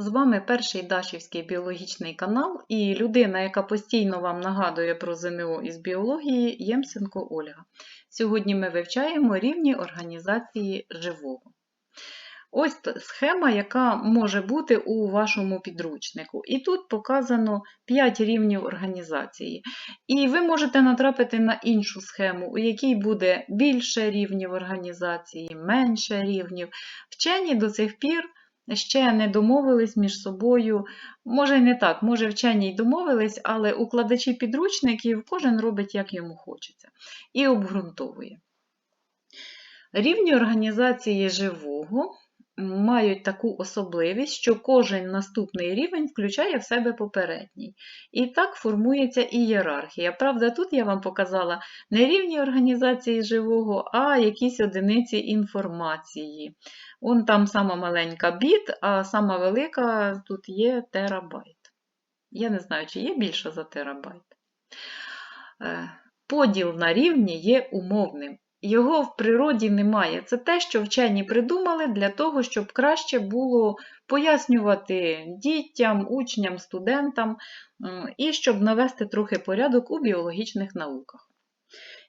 З вами перший Дашівський біологічний канал і людина, яка постійно вам нагадує про ЗНО із біології Ємсенко Ольга. Сьогодні ми вивчаємо рівні організації живого. Ось схема, яка може бути у вашому підручнику. І тут показано 5 рівнів організації. І ви можете натрапити на іншу схему, у якій буде більше рівнів організації, менше рівнів. Вчені до цих пір ще не домовились між собою. Може, не так, може, вчені й домовились, але укладачі підручників кожен робить, як йому хочеться, і обґрунтовує. Рівні організації живого мають таку особливість, що кожен наступний рівень включає в себе попередній. І так формується ієрархія. Правда, тут я вам показала не рівні організації живого, а якісь одиниці інформації. Он там сама маленька біт, а сама велика тут є терабайт. Я не знаю, чи є більше за терабайт. Е, Поділ на рівні є умовним. Його в природі немає. Це те, що вчені придумали для того, щоб краще було пояснювати дітям, учням, студентам і щоб навести трохи порядок у біологічних науках.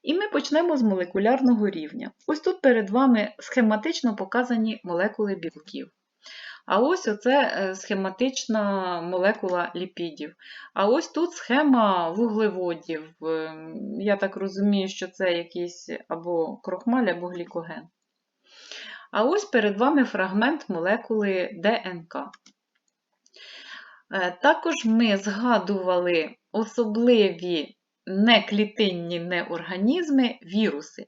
І ми почнемо з молекулярного рівня. Ось тут перед вами схематично показані молекули білків. А ось оце е, схематична молекула ліпідів. А ось тут схема вуглеводів. Е, Я так розумію, що це якийсь або крохмаль, або глікоген. А ось перед вами фрагмент молекули ДНК. Е, Також ми згадували особливі неклітинні неорганізми віруси.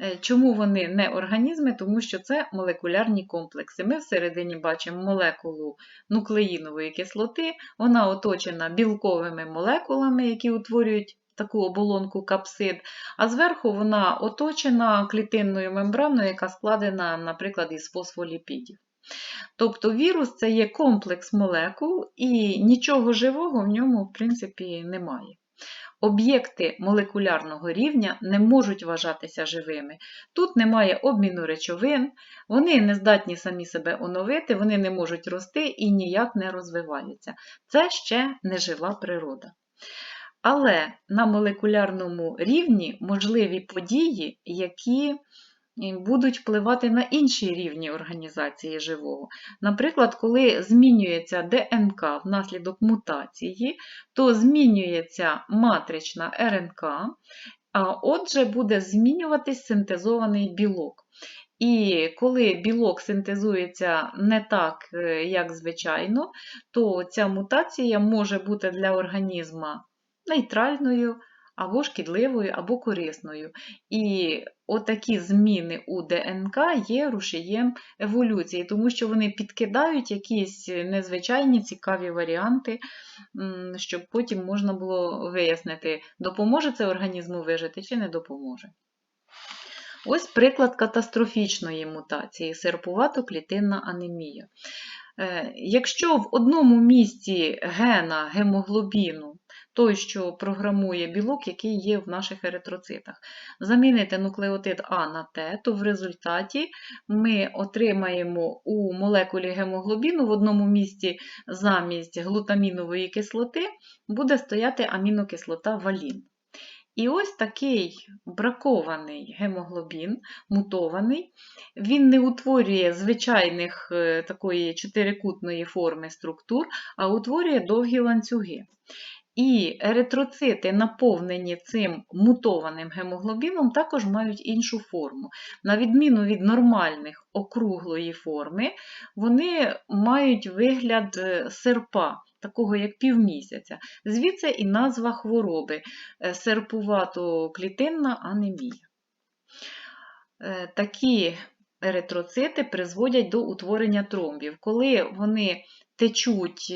Е, Чому вони не організми? Тому що це молекулярні комплекси. Ми всередині бачимо молекулу нуклеїнової кислоти, вона оточена білковими молекулами, які утворюють таку оболонку капсид, а зверху вона оточена клітинною мембраною, яка складена, наприклад, із фосфоліпідів. Тобто вірус це є комплекс молекул, і нічого живого в ньому, в принципі, немає. Об'єкти молекулярного рівня не можуть вважатися живими. Тут немає обміну речовин, вони не здатні самі себе оновити, вони не можуть рости і ніяк не розвиваються. Це ще не жива природа. Але на молекулярному рівні можливі події, які будуть впливати на інші рівні організації живого. Наприклад, коли змінюється ДНК внаслідок мутації, то змінюється матрична РНК, а отже, буде змінюватись синтезований білок. І коли білок синтезується не так, е, як звичайно, то ця мутація може бути для організму нейтральною, або шкідливою, або корисною. І отакі зміни у ДНК є рушієм еволюції, тому що вони підкидають якісь незвичайні цікаві варіанти, щоб потім можна було вияснити, допоможе це організму вижити чи не допоможе. Ось приклад катастрофічної мутації серпувато-клітинна анемія. Е, Якщо в одному місці гена гемоглобіну, той, що програмує білок, який є в наших еритроцитах, замінити нуклеотид А на Т, то в результаті ми отримаємо у молекулі гемоглобіну в одному місці замість глутамінової кислоти буде стояти амінокислота валін. І ось такий бракований гемоглобін, мутований, він не утворює звичайних е, такої чотирикутної форми структур, а утворює довгі ланцюги. І еритроцити, наповнені цим мутованим гемоглобіном, також мають іншу форму. На відміну від нормальних округлої форми, вони мають вигляд е, серпа, такого як півмісяця. Звідси і назва хвороби е, серпувато-клітинна анемія. Е, Такі еритроцити призводять до утворення тромбів. Коли вони течуть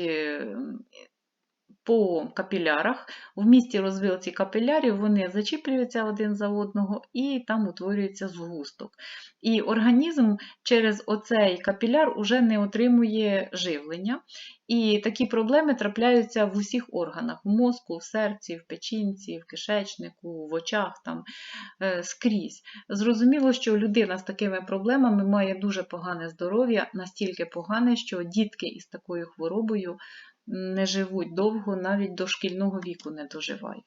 по капілярах. В місті розвилці капілярів вони зачіплюються один за одного і там утворюється згусток. І організм через оцей капіляр уже не отримує живлення. І такі проблеми трапляються в усіх органах: в мозку, в серці, в печінці, в кишечнику, в очах, там, е, скрізь. Зрозуміло, що людина з такими проблемами має дуже погане здоров'я, настільки погане, що дітки із такою хворобою не живуть довго, навіть до шкільного віку не доживають.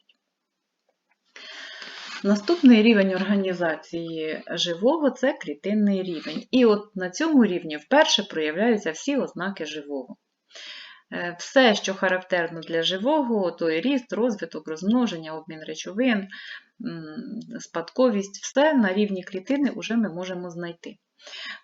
Наступний рівень організації живого це клітинний рівень. І от на цьому рівні вперше проявляються всі ознаки живого. Е, Все, що характерно для живого, то і ріст, розвиток, розмноження, обмін речовин, спадковість, все на рівні клітини вже ми можемо знайти.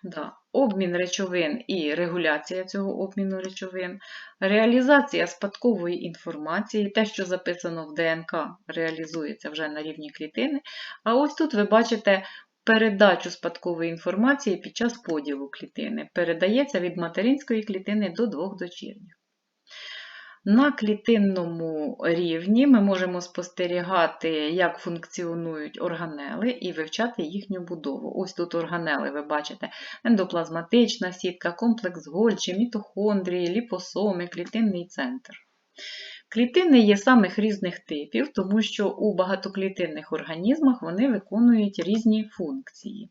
Да. Обмін речовин і регуляція цього обміну речовин, реалізація спадкової інформації, те, що записано в ДНК, реалізується вже на рівні клітини. А ось тут ви бачите передачу спадкової інформації під час поділу клітини. Передається від материнської клітини до двох дочірніх. На клітинному рівні ми можемо спостерігати, як функціонують органели і вивчати їхню будову. Ось тут органели, ви бачите, ендоплазматична сітка, комплекс Гольчі, мітохондрії, ліпосоми, клітинний центр. Клітини є самих різних типів, тому що у багатоклітинних організмах вони виконують різні функції.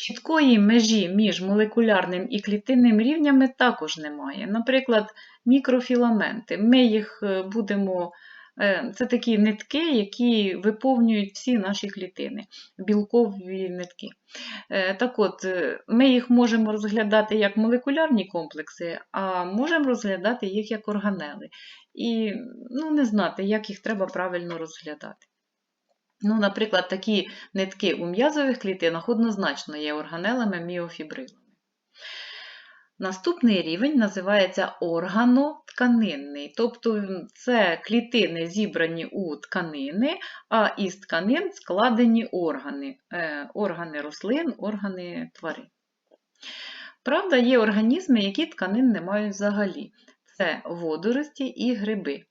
Чіткої межі між молекулярним і клітинним рівнями також немає. Наприклад, мікрофіламенти. Ми їх е, будемо. е, Це такі нитки, які виповнюють всі наші клітини, білкові нитки. Е, Так от, ми їх можемо розглядати як молекулярні комплекси, а можемо розглядати їх як органели. І ну, не знати, як їх треба правильно розглядати. Ну, Наприклад, такі нитки у м'язових клітинах однозначно є органелами міофібрилами. Наступний рівень називається органотканинний, тобто це клітини зібрані у тканини, а із тканин складені органи, е, органи рослин, органи тварин. Правда, є організми, які тканин не мають взагалі. Це водорості і гриби.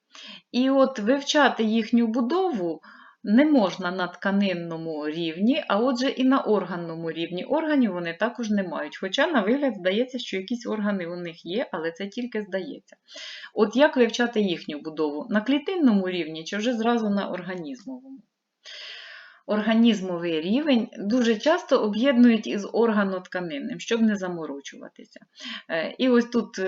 І от вивчати їхню будову не можна на тканинному рівні, а отже і на органному рівні. Органів вони також не мають. Хоча, на вигляд, здається, що якісь органи у них є, але це тільки здається. От як вивчати їхню будову? На клітинному рівні чи вже зразу на організмовому? Організмовий рівень дуже часто об'єднують із органотканинним, щоб не заморочуватися. Е, І ось тут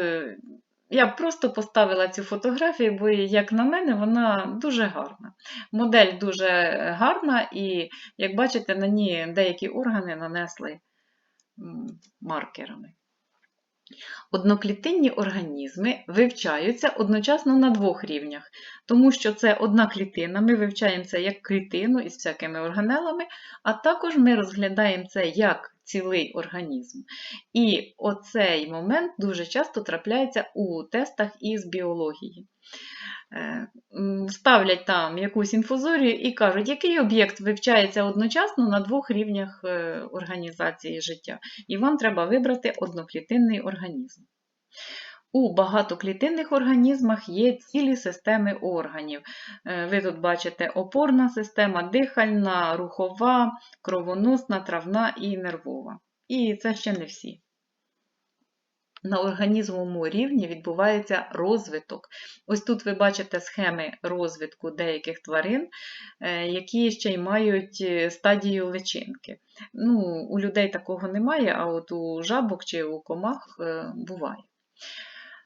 я просто поставила цю фотографію, бо, як на мене, вона дуже гарна. Модель дуже гарна, і, як бачите, на ній деякі органи нанесли маркерами. Одноклітинні організми вивчаються одночасно на двох рівнях, тому що це одна клітина, ми вивчаємо це як клітину із всякими органелами, а також ми розглядаємо це як цілий організм. І оцей момент дуже часто трапляється у тестах із біології. Е, ставлять там якусь інфузорію і кажуть, який об'єкт вивчається одночасно на двох рівнях е, організації життя. І вам треба вибрати одноклітинний організм. У багатоклітинних організмах є цілі системи органів. Е, ви тут бачите опорна система, дихальна, рухова, кровоносна, травна і нервова. І це ще не всі. На організмовому рівні відбувається розвиток. Ось тут ви бачите схеми розвитку деяких тварин, е, які ще й мають е, стадію личинки. Ну, У людей такого немає, а от у жабок чи у комах буває.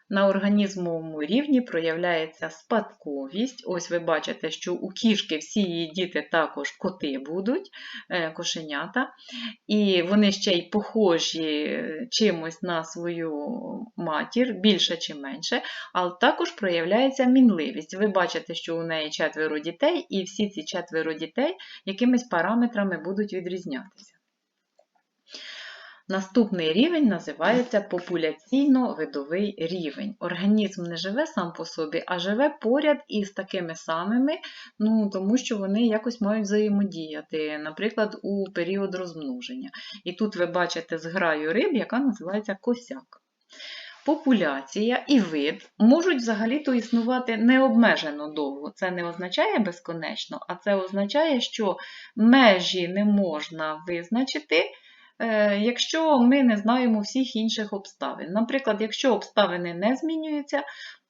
На організмовому рівні проявляється спадковість. Ось ви бачите, що у кішки всі її діти також коти будуть, е, кошенята, і вони ще й похожі е, чимось на свою матір, більше чи менше, але також проявляється мінливість. Ви бачите, що у неї четверо дітей, і всі ці четверо дітей якимись параметрами будуть відрізнятися. Наступний рівень називається популяційно-видовий рівень. Організм не живе сам по собі, а живе поряд із такими самими, ну, тому що вони якось мають взаємодіяти, наприклад, у період розмноження. І тут ви бачите зграю риб, яка називається косяк. популяція і вид можуть взагалі-то існувати необмежено довго. Це не означає безконечно, а це означає, що межі не можна визначити. Е, Якщо ми не знаємо всіх інших обставин. Наприклад, якщо обставини не змінюються,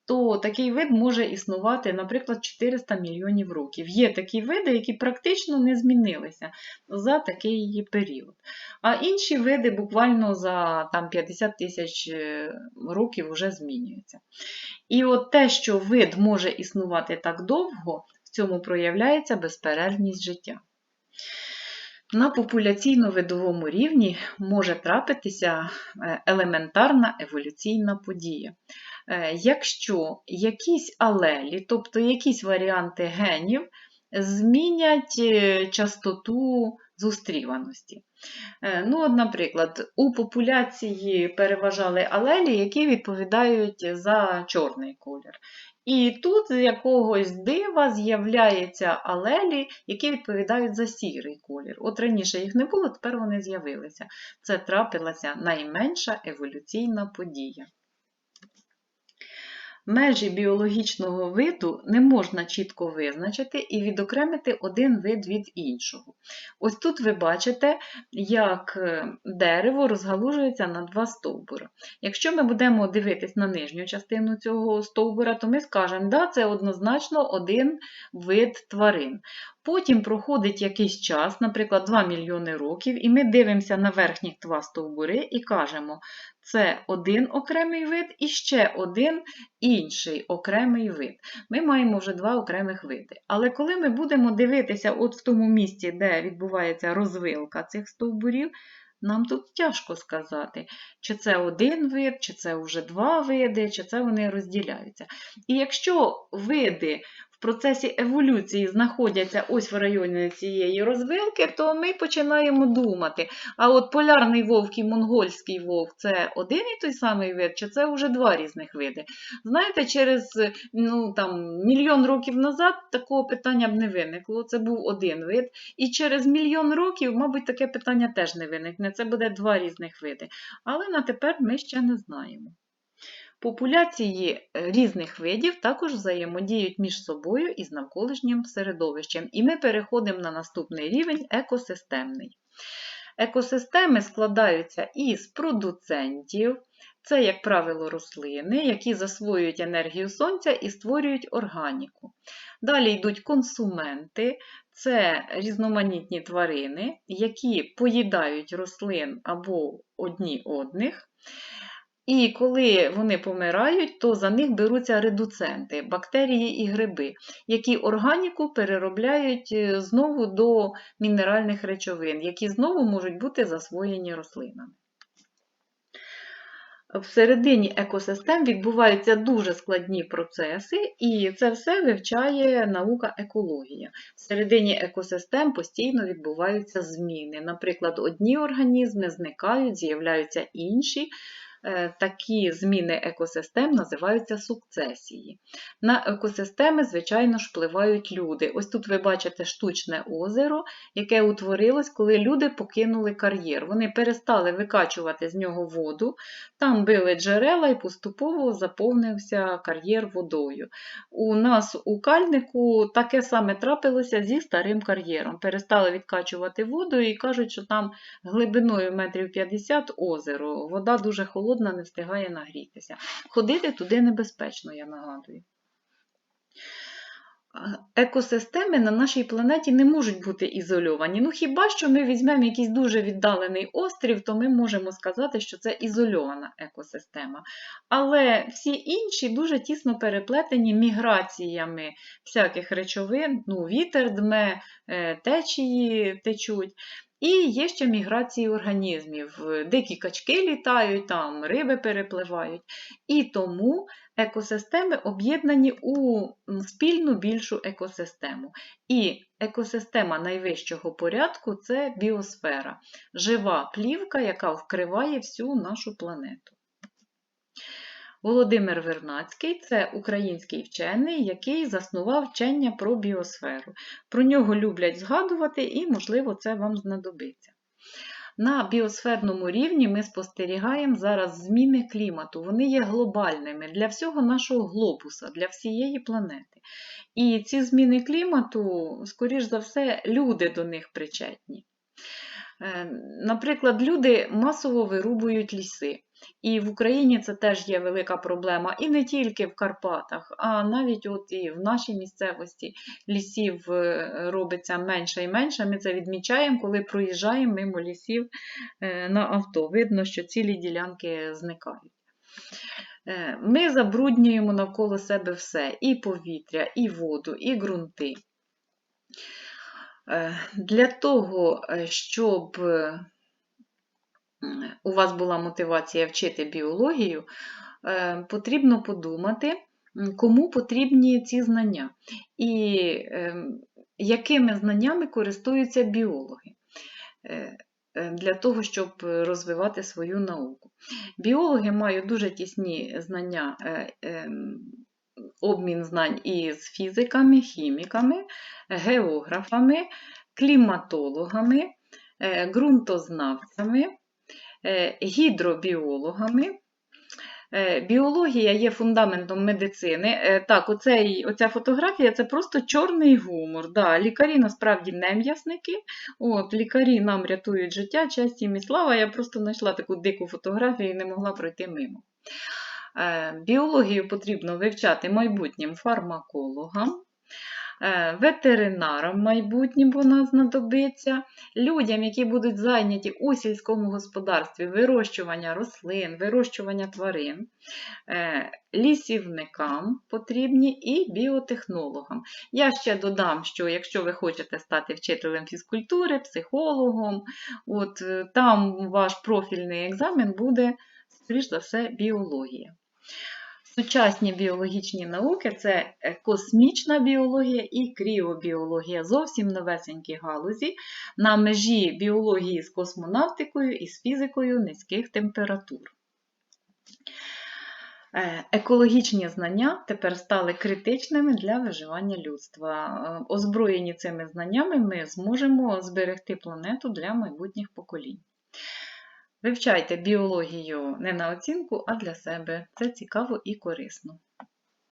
то такий вид може існувати, наприклад, 400 мільйонів років. Є такі види, які практично не змінилися за такий період. А інші види буквально за там, 50 тисяч е, років вже змінюються. І от те, що вид може існувати так довго, в цьому проявляється безперервність життя. На популяційно-видовому рівні може трапитися е, елементарна еволюційна подія. Е, Якщо якісь алелі, тобто якісь варіанти генів, змінять е, частоту зустріваності. Ну, от, Наприклад, у популяції переважали алелі, які відповідають за чорний колір. І тут з якогось дива з'являються алелі, які відповідають за сірий колір. От раніше їх не було, тепер вони з'явилися. Це трапилася найменша еволюційна подія. Межі біологічного виду не можна чітко визначити і відокремити один вид від іншого. Ось тут ви бачите, як е, дерево розгалужується на два стовбури. Якщо ми будемо дивитись на нижню частину цього стовбура, то ми скажемо, да, це однозначно один вид тварин. Потім проходить якийсь час, наприклад, 2 мільйони років, і ми дивимося на верхні два стовбури і кажемо, це один окремий вид і ще один інший окремий вид. Ми маємо вже два окремих види. Але коли ми будемо дивитися от в тому місці, де відбувається розвилка цих стовбурів, нам тут тяжко сказати, чи це один вид, чи це вже два види, чи це вони розділяються. І якщо види процесі еволюції знаходяться ось в районі цієї розвилки, то ми починаємо думати, а от полярний вовк і монгольський вовк це один і той самий вид, чи це вже два різних види. Знаєте, через ну, там, мільйон років назад такого питання б не виникло. Це був один вид. І через мільйон років, мабуть, таке питання теж не виникне. Це буде два різних види. Але на тепер ми ще не знаємо. Популяції е, різних видів також взаємодіють між собою і з навколишнім середовищем. І ми переходимо на наступний рівень екосистемний. Екосистеми складаються із продуцентів, це, як правило, рослини, які засвоюють енергію сонця і створюють органіку. Далі йдуть консументи, це різноманітні тварини, які поїдають рослин або одні одних. І коли вони помирають, то за них беруться редуценти, бактерії і гриби, які органіку переробляють е, знову до мінеральних речовин, які знову можуть бути засвоєні рослинами. Всередині екосистем відбуваються дуже складні процеси, і це все вивчає наука екологія. Всередині екосистем постійно відбуваються зміни. Наприклад, одні організми зникають, з'являються інші. Е, такі зміни екосистем називаються сукцесії. На екосистеми, звичайно ж, впливають люди. Ось тут ви бачите штучне озеро, яке утворилось, коли люди покинули кар'єр. Вони перестали викачувати з нього воду, там били джерела і поступово заповнився кар'єр водою. У нас у кальнику таке саме трапилося зі старим кар'єром. Перестали відкачувати воду і кажуть, що там глибиною метрів 50 озеро. Вода дуже холодна холодна, не встигає нагрітися. Ходити туди небезпечно, я нагадую. Екосистеми на нашій планеті не можуть бути ізольовані. Ну, хіба що ми візьмемо якийсь дуже віддалений острів, то ми можемо сказати, що це ізольована екосистема. Але всі інші дуже тісно переплетені міграціями всяких речовин, ну, вітер дме, е, течії течуть. І є ще міграції організмів. Дикі качки літають, там риби перепливають. І тому екосистеми об'єднані у спільну більшу екосистему. І екосистема найвищого порядку це біосфера, жива плівка, яка вкриває всю нашу планету. Володимир Вернацький це український вчений, який заснував вчення про біосферу. Про нього люблять згадувати і, можливо, це вам знадобиться. На біосферному рівні ми спостерігаємо зараз зміни клімату. Вони є глобальними для всього нашого глобуса, для всієї планети. І ці зміни клімату, скоріш за все, люди до них причетні. Е, Наприклад, люди масово вирубують ліси. І в Україні це теж є велика проблема. І не тільки в Карпатах, а навіть от і в нашій місцевості лісів е, робиться менше і менше. Ми це відмічаємо, коли проїжджаємо мимо лісів е, на авто. Видно, що цілі ділянки зникають. Е, Ми забруднюємо навколо себе все: і повітря, і воду, і ґрунти. Для того, щоб у вас була мотивація вчити біологію, е, потрібно подумати, кому потрібні ці знання. І ем, якими знаннями користуються біологи е, е, для того, щоб розвивати свою науку. Біологи мають дуже тісні знання, ем, обмін знань із фізиками, хіміками, географами, кліматологами, ґрунтознавцями, гідробіологами. Е, Біологія є фундаментом медицини. Е, Так, оцей, оця фотографія це просто чорний гумор. Да, лікарі насправді не м'ясники. От, лікарі нам рятують життя, честь їм і слава. Я просто знайшла таку дику фотографію і не могла пройти мимо. Е, Біологію потрібно вивчати майбутнім фармакологам, е, ветеринарам майбутнім вона знадобиться, людям, які будуть зайняті у сільському господарстві вирощування рослин, вирощування тварин, е, лісівникам потрібні і біотехнологам. Я ще додам, що якщо ви хочете стати вчителем фізкультури, психологом, от е, там ваш профільний екзамен буде, скоріш за все, біологія. Сучасні біологічні науки це е, космічна біологія і кріобіологія, зовсім новесенькі галузі на межі біології з космонавтикою і з фізикою низьких температур. Е, Екологічні знання тепер стали критичними для виживання людства. Е, Озброєні цими знаннями ми зможемо зберегти планету для майбутніх поколінь. Вивчайте біологію не на оцінку, а для себе. Це цікаво і корисно.